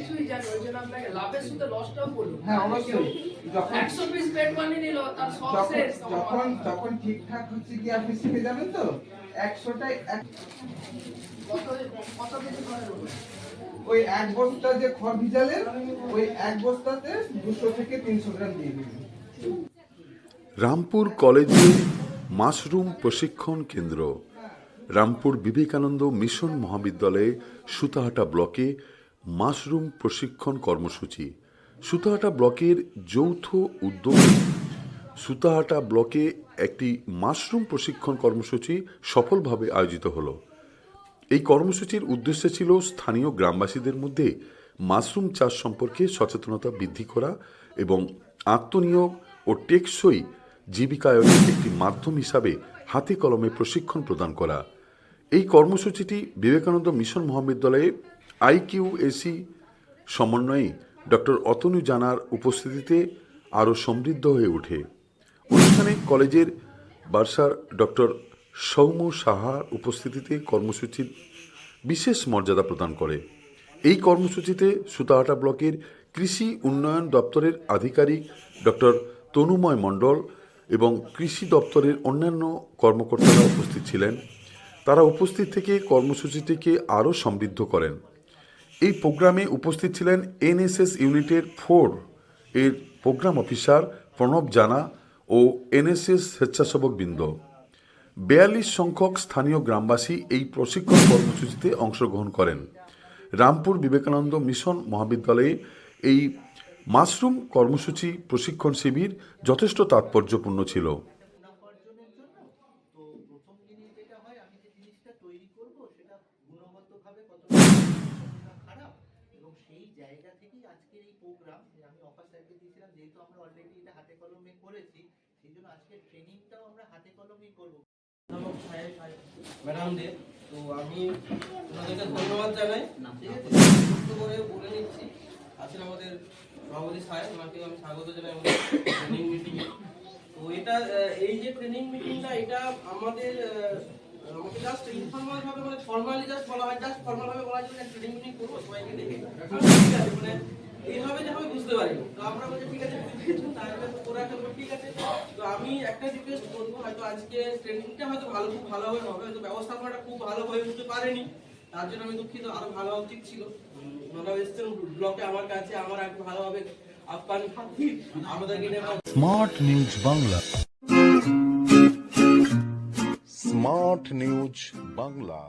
কিছুই জানি ওই জন্য আপনাকে লাভের সাথে লসটাও বলুন। হ্যাঁ অবশ্যই। যখন একশো পিস পেট বানিয়ে নিল তার সব শেষ যখন যখন ঠিকঠাক হচ্ছে কি আপনি শিখে যাবেন তো? একশোটাই এক কত কত কেজি করে ওই এক বস্তা যে খড় ভিজালেন ওই এক বস্তাতে দুশো থেকে তিনশো গ্রাম দিয়ে দিবেন। রামপুর কলেজে মাশরুম প্রশিক্ষণ কেন্দ্র। রামপুর বিবেকানন্দ মিশন মহাবিদ্যালয়ে সুতাহাটা ব্লকে মাশরুম প্রশিক্ষণ কর্মসূচি। সুতাহাটা ব্লকের যৌথ উদ্যোগে সুতাহাটা ব্লকে একটি মাশরুম প্রশিক্ষণ কর্মসূচি সফলভাবে আয়োজিত হলো। এই কর্মসূচির উদ্দেশ্য ছিল স্থানীয় গ্রামবাসীদের মধ্যে মাশরুম চাষ সম্পর্কে সচেতনতা বৃদ্ধি করা এবং আত্মনিয়োগ ও টেকসই জীবিকায়নের একটি মাধ্যম হিসাবে হাতে কলমে প্রশিক্ষণ প্রদান করা। এই কর্মসূচিটি বিবেকানন্দ মিশন মহাবিদ্যালয়ে আইকিউএসি সমন্বয়ে ডক্টর অতনু জানার উপস্থিতিতে আরও সমৃদ্ধ হয়ে ওঠে। অনুষ্ঠানে কলেজের বার্সার ডক্টর সৌম্য সাহার উপস্থিতিতে কর্মসূচির বিশেষ মর্যাদা প্রদান করে। এই কর্মসূচিতে সুতাহাটা ব্লকের কৃষি উন্নয়ন দপ্তরের আধিকারিক ডক্টর তনুময় মণ্ডল এবং কৃষি দপ্তরের অন্যান্য কর্মকর্তারা উপস্থিত ছিলেন। তারা উপস্থিত থেকে কর্মসূচিটিকে আরও সমৃদ্ধ করেন। এই প্রোগ্রামে উপস্থিত ছিলেন এনএসএস ইউনিটের ফোর এর প্রোগ্রাম অফিসার প্রণব জানা ও এনএসএস স্বেচ্ছাসেবক বৃন্দ বেয়াল্লিশ সংখ্যক স্থানীয় গ্রামবাসী এই প্রশিক্ষণ কর্মসূচিতে অংশগ্রহণ করেন। রামপুর বিবেকানন্দ মিশন মহাবিদ্যালয়ে এই মাশরুম কর্মসূচি প্রশিক্ষণ শিবির যথেষ্ট তাৎপর্যপূর্ণ ছিল। এবং সেই জায়গা থেকেই আজকের এই প্রোগ্রাম যে আমি অফার স্যারকে দিয়েছিলাম যেহেতু আমরা অলরেডি এটা হাতে কলমে করেছি সেই জন্য আজকের ট্রেনিংটাও আমরা হাতে কলমেই করব। ম্যাডামদের তো আমি ওনাদেরকে ধন্যবাদ জানাই। ঠিক আছে। করে বলে নিচ্ছি। আছেন আমাদের সভাপতি সাহেব ওনাকে আমি স্বাগত জানাই আমাদের ট্রেনিং মিটিংয়ে তো এটা এই যে ট্রেনিং মিটিংটা এটা আমাদের মানে মানে পারেনি। তার জন্য আমি দুঃখিত, আরও ভালো উচিত ছিল। আমার কাছে, আমার একটু ভালোভাবে আমাদেরকে smart news Bangla smart news Bangla.